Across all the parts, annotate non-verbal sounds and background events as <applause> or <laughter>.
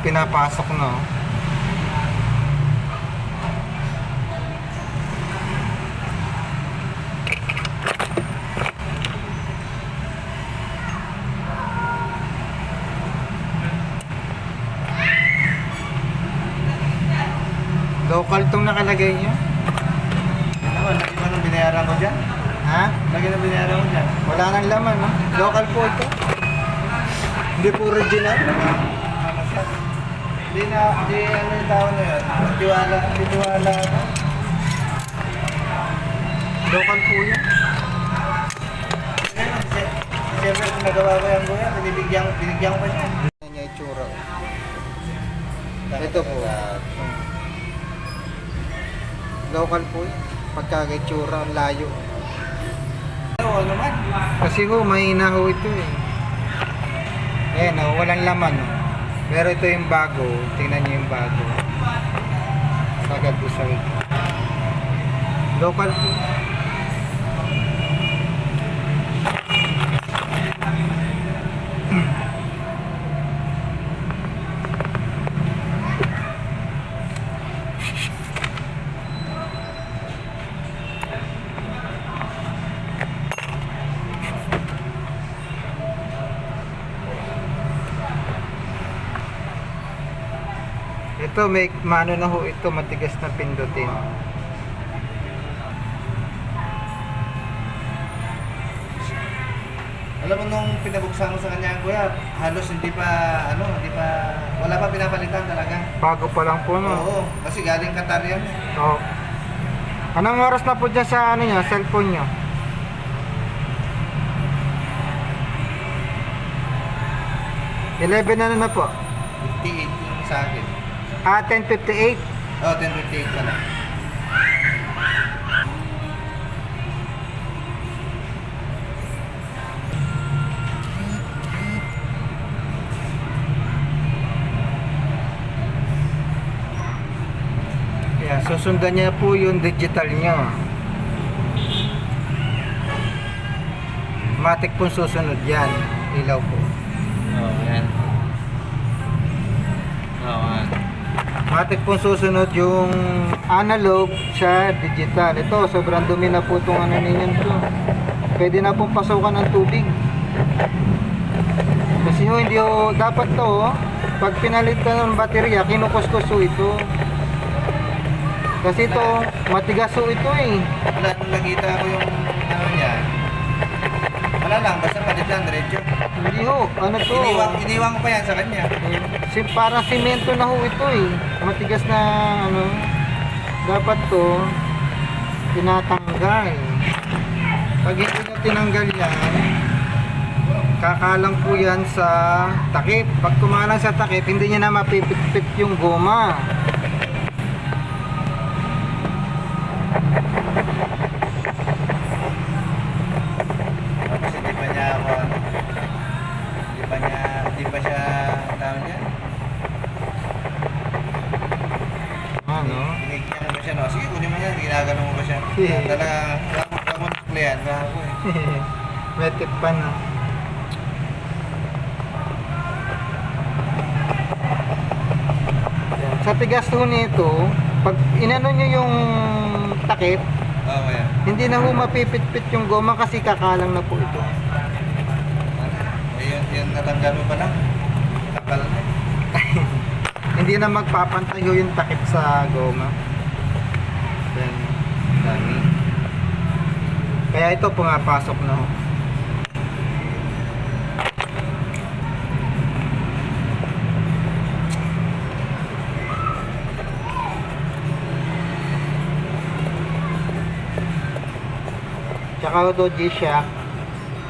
pinapasok na. oh. Local tong nakalagay niya. Ano lagi ba nang binayaran ko dyan? Ha? Lagi na binayaran ko dyan. Wala nang laman, no? Local po ito. Hindi po original. Hindi na, hindi ano yung tao na yun. Tiwala, tiwala. Local po yan. Siyempre kung nagawa ko yan kuya, binibigyan, binigyan ko pa siya. Yan niya itsura. Ito po. Local po yan. Pagkagaitsura, ang layo. Ano ano man? Kasi ho, mahina ho ito eh. Ayan oh, walang laman oh. Pero ito yung bago. Tingnan niyo yung bago. Sagad po sa. Local po. Ito may mano na ho ito matigas na pindutin. Alam mo nung pinabuksan ko sa kanya kuya, halos hindi pa, ano, hindi pa, wala pa pinapalitan talaga. Bago pa lang po no. Oo, kasi galing Qatar yan. eh. Oh. Anong oras na po dyan sa ano niya, cellphone niyo? Eleven na na po. 58 yung sa akin. Ah, 10.58. Oh, 1058 pala. Kaya susundan niya po yung digital niya. Matic po susunod yan. Ilaw po. Oh, yan. Oo, yan. Matic po susunod yung analog sa digital. Ito, sobrang dumi na po itong ano ninyo to. Pwede na pong pasukan ng tubig. Kasi ho, hindi ho, dapat to, oh, pag pinalit ka ng baterya, kinukuskus ho ito. Kasi ito, matigas ito eh. Wala, nung ko yung, ano niya, wala lang, basta palit lang, diretso. Hindi ho, ano to? Iniwan, iniwan ko pa yan sa kanya. Si, parang simento na ho ito eh. Matigas na ano. Dapat to tinatanggal. Pag hindi nyo tinanggal yan, kakalang po yan sa takip. Pag kumalang sa takip, hindi niya na mapipit-pit yung goma. Tapos hindi pa niya ako, ano, hindi pa niya, hindi pa siya, tawag niya, Ano? binigyan mo siya, no? Sige, kunin mo yan, ginagano mo ba siya? Sige. Talaga, wag mo nagplayan, ako eh. May tip pa na. Sa tigas ho nito, pag inano nyo yung takip, Oo, kaya. Hindi na ho mapipit-pit yung goma kasi kakalang na po ito. Ayun, yun, natanggal mo pa lang. Takal na. <laughs> Hindi na magpapantay ho yung takip sa goma. Yan. Dami. Kaya ito pumapasok na ho. Tsaka ho to G-Shock,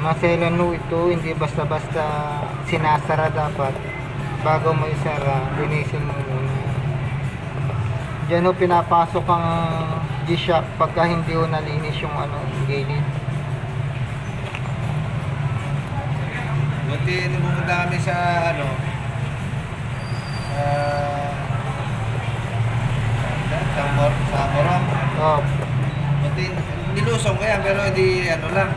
maselan ho ito, hindi basta-basta sinasara dapat. Bago mo isara, linisin mo muna. Diyan ho pinapasok ang G-Shock pagka hindi ho nalinis yung ano, gilid. Buti nung kami sa, ano, sa, sa, Mor, sa Morong. Oh, Buti, nilusong ko yan, pero hindi, ano lang.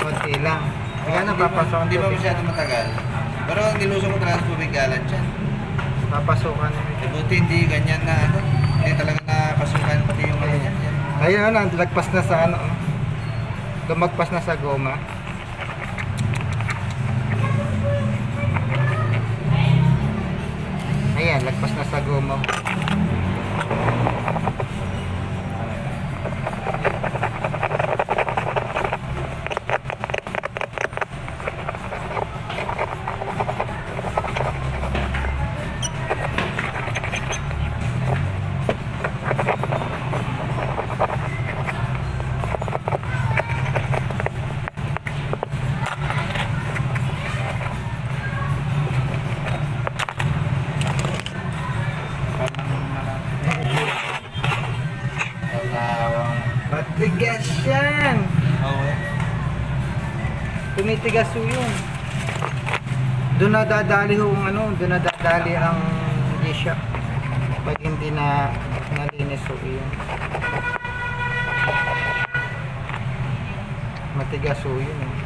konti lang. Kaya Hindi napapasok ang Hindi pa tubig. masyado matagal. Pero nilusong ko talaga sa tubig galan siya. Papasukan na Eh, buti hindi ganyan na ano. Hindi talaga napasukan pati yung ano yan. yan. Ayun, ano, lagpas na sa ano. Lumagpas na sa goma. Ayan, lagpas na sa goma. Tumitigas ho yun. Doon na dadali ho ang ano, doon na ang G-Shock. Pag hindi na nalinis ho yun. Matigas ho yun. eh.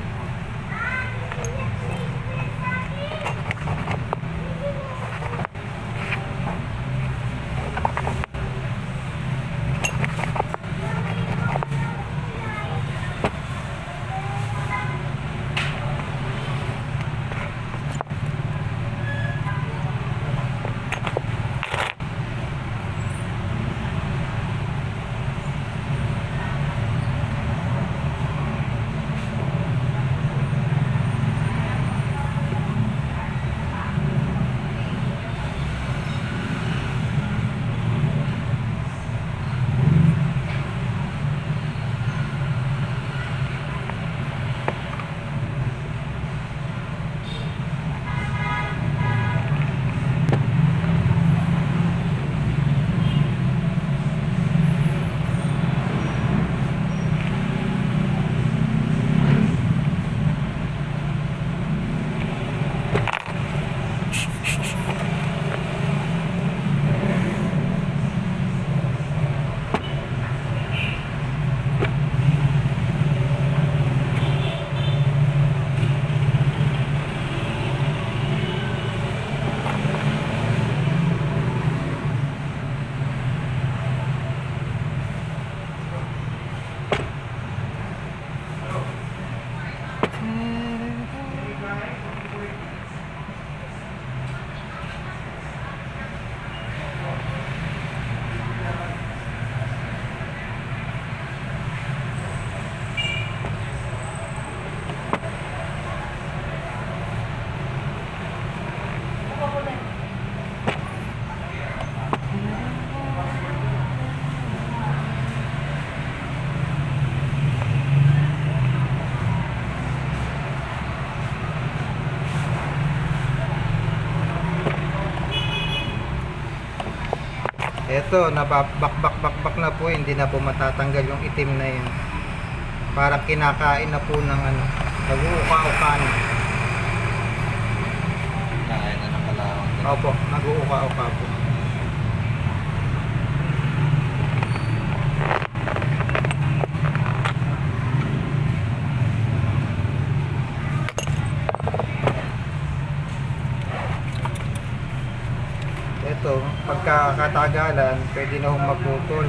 Eto, nabakbak-bakbak na po, hindi na po matatanggal yung itim na yun. Parang kinakain na po ng ano, nag-uuka-uka na. Kaya na ng kalawang. Opo, nag-uuka-uka po. Ito, pagkakatagalan, pwede na hong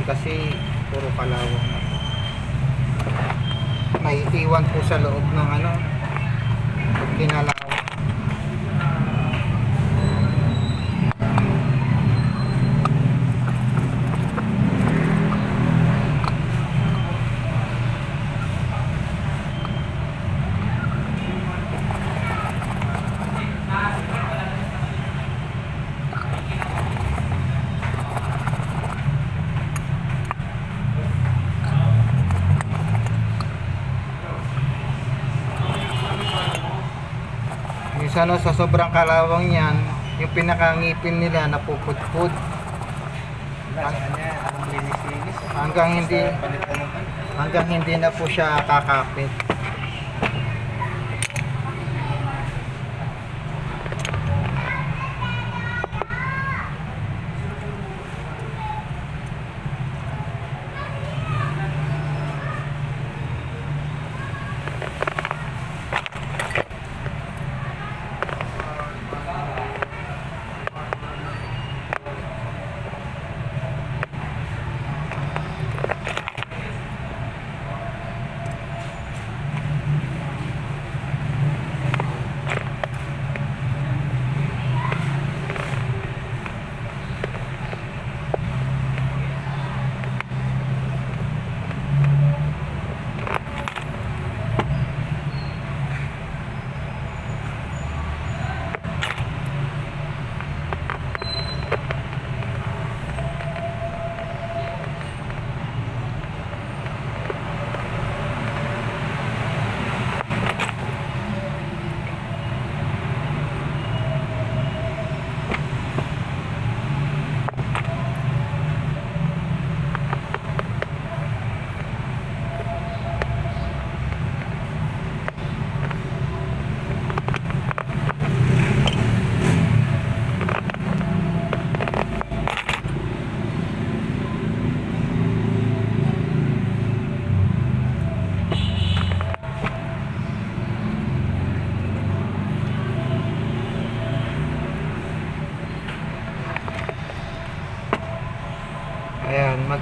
kasi puro kalawang na. May iwan po sa loob ng ano, pag kinalawang. Minsan no, sa sobrang kalawang yan, yung pinakangipin nila napupudpud anong linis-linis. hanggang hindi ano. hanggang hindi na po siya kakapit.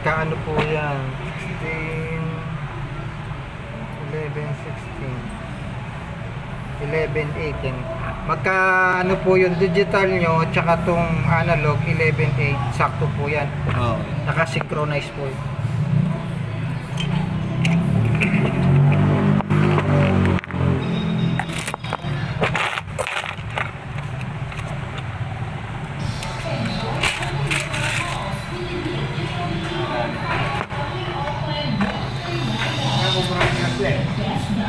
Magkaano po yan? 16, 11, 16, 11, 8 yan. Magkaano po yung digital nyo tsaka tong analog 11, 8 sakto po yan. Oo. Nakasynchronize po. yun.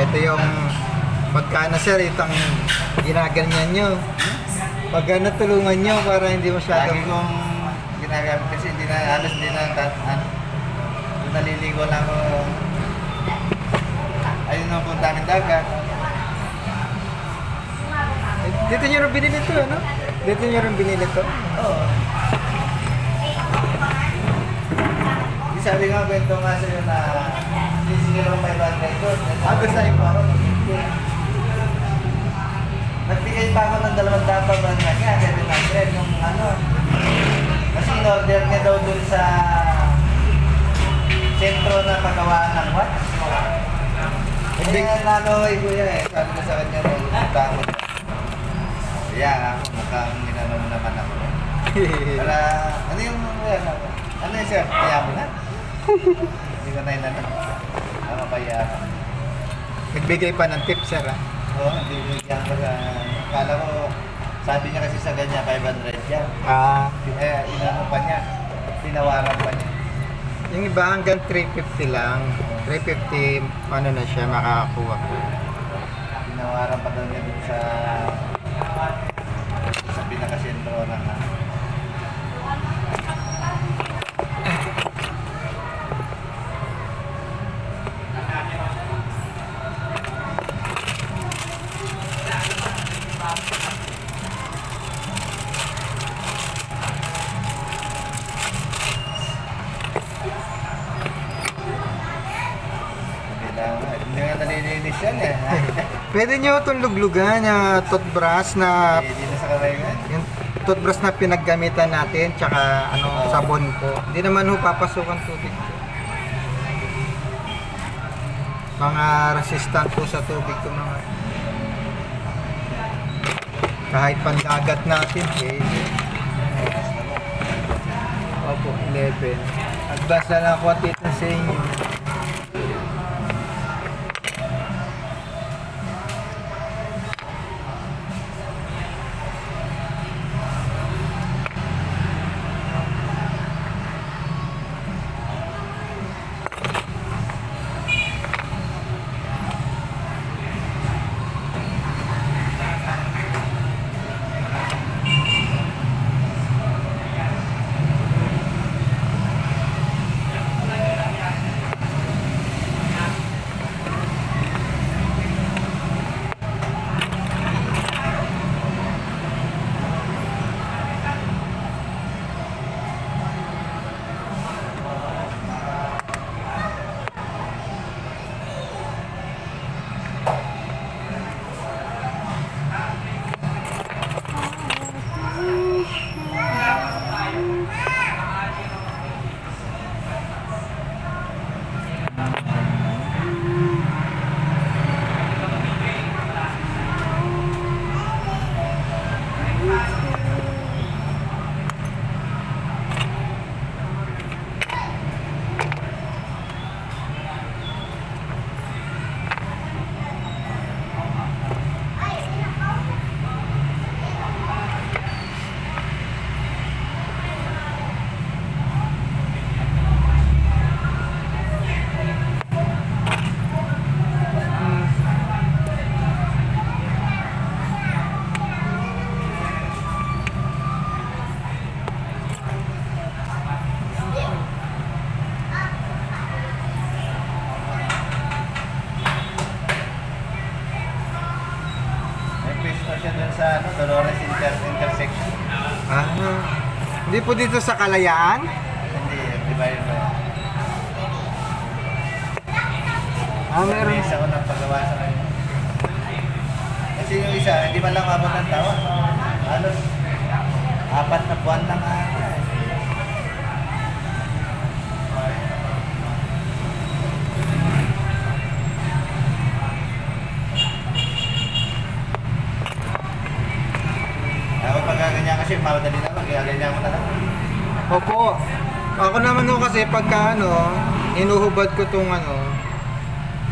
ito yung pagkano sir, itong ginaganyan nyo. Pag ano, tulungan nyo para hindi masyadong... kong ginagamit kasi hindi na, halos hindi na, tat, ano, naliligo lang ako. Ayun ang punta ng dagat. Dito nyo rin binili to, ano? Dito nyo rin binili to. Oo. Di sabi nga kwento nga sa'yo na hindi ng 500 doon. Sabi sa'yo pa ako. Nagbigay pa ako ng dalawang dapat ba na nga, 700 yung ano. Kasi in-order niya daw doon sa sentro na pagawaan ng watch. Hindi nga nanoy ko yan eh. Sabi ko sa kanya, punta ako. Kaya ako, mukhang ginano mo naman ako. Para, ano yung, ano, yung sir? Kaya mo na? Hindi ko na yun kaya ako? Nagbigay pa ng tip, sir, ah. Oo, hindi bigyan ko sa, kala ko, sabi niya kasi sa ganyan, 500 yan. Ah, Eh, inano pa niya, tinawaran pa niya. yung iba hanggang 350 lang. 350, ano na siya, makakakuha ko. Tinawaran pa daw niya dun sa, sa pinakasentro ng Pwede nyo itong luglugan, na toothbrush na yung toothbrush na pinaggamitan natin tsaka ano sabon po. Hindi naman ho papasukan tubig. Mga resistant po sa tubig ko mga kahit pandagat natin eh. Opo, 11. Advance na lang ako tito sa inyo. Hindi po dito sa Kalayaan? Hindi, di ba yun? Ah, meron. Isa ko ng paggawa sa kanya. Kasi yung isa, hindi man lang mabot ng tawa. Halos, apat na buwan lang ata. Ako pag ganyan kasi, mamadali na kaya ganyan mo na lang. Opo. Ako naman ho kasi pagka ano, inuhubad ko tong ano,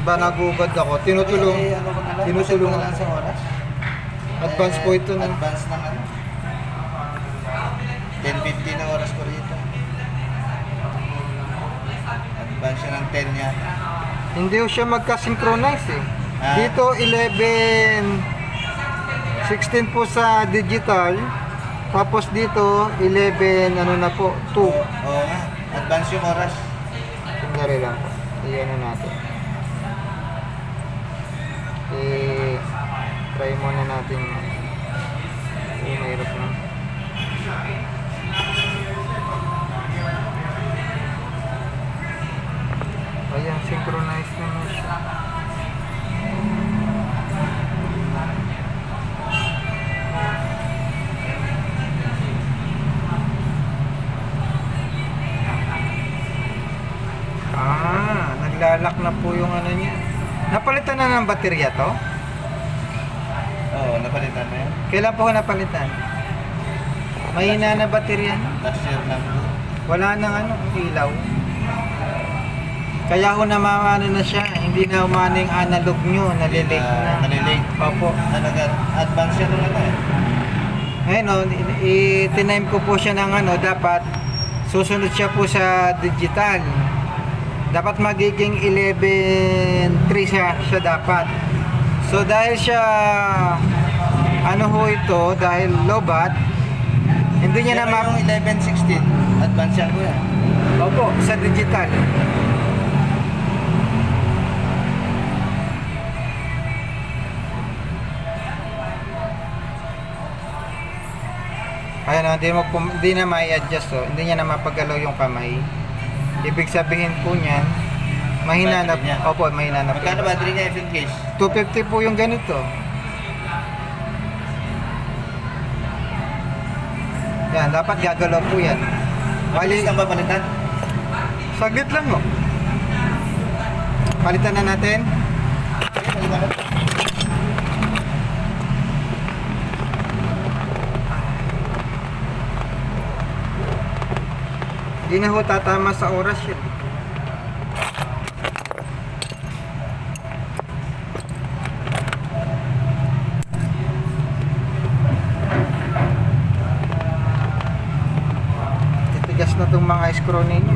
ba nagubad ako, tinutulong, Eh, ano ko na lang, tinutulong ko na lang sa oras. Advance po ito, no? Advance ng ano. 10.50 na oras ko rito. Advance siya ng 10 yan. Hindi ho siya magka-synchronize eh. Ah. Dito 11 16 po sa digital. Tapos dito 11 ano na po 2. Oo nga. Advance yung oras. Sandali lang po. Iyan na natin. Eh, try muna natin. Oh, mahirap na. Ayan, synchronize naman siya. Ng baterya to? Oo, napalitan na yan. Kailan po napalitan? Mahina na baterya. Last year lang. Wala nang ano, ilaw. Kaya ho namamano na siya, hindi na umano yung analog nyo, nalilate na. Nalilate. Opo. Talaga, advance siya nung ano eh. Ngayon, oh, i- tinime ko po siya ng ano, dapat susunod siya po sa digital. Dapat magiging 11.3 siya, siya dapat. So dahil siya ano ho ito, dahil lobat, hindi niya na Pero ma... yung 11.16, advance yan ko yan. Opo, sa digital. Ayan, oh, hindi, mo, hindi na mai-adjust oh. Hindi niya na mapagalaw yung kamay. Ibig sabihin po niyan, mahina na, Battery niya. opo, mahina na po. Magkano battery niya if in case? 250 po yung ganito. Yan, dapat gagalaw po yan. Malis Bali, lang ba palitan? saglit lang mo. Palitan na natin. Palitan na. Hindi na ho tatama sa oras yun. Titigas na itong mga screw ninyo.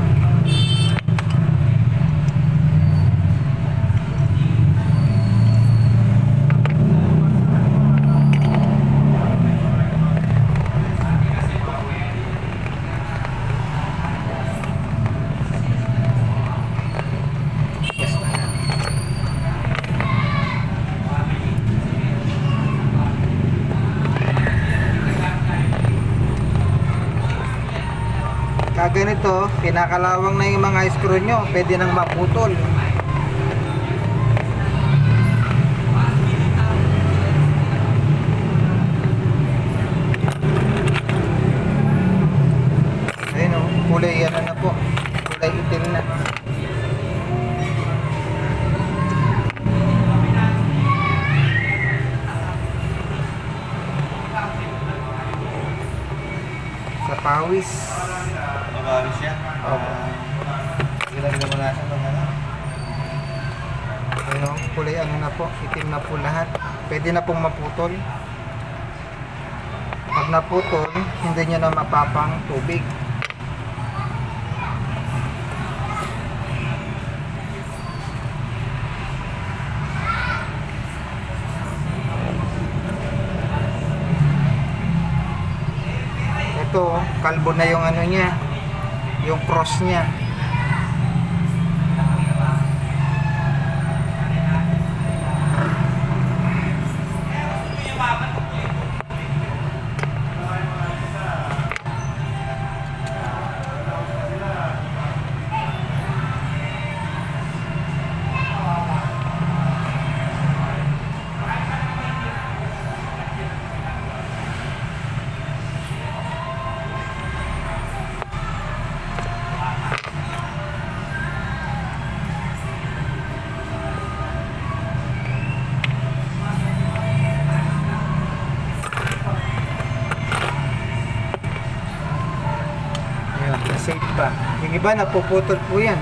Kaganito, kinakalawang na yung mga screw nyo, pwede nang maputol. Ayun o, kulay ano na po, kulay itim na. Pawis. Mabawi siya. Opo. Sige lang naman pag ano. Ano, kulay ano na po, itim na po lahat. Pwede na pong maputol. Pag naputol, hindi nyo na mapapang tubig. Ito, kalbo na yung ano niya, yung cross niya. Iba napuputol po yan.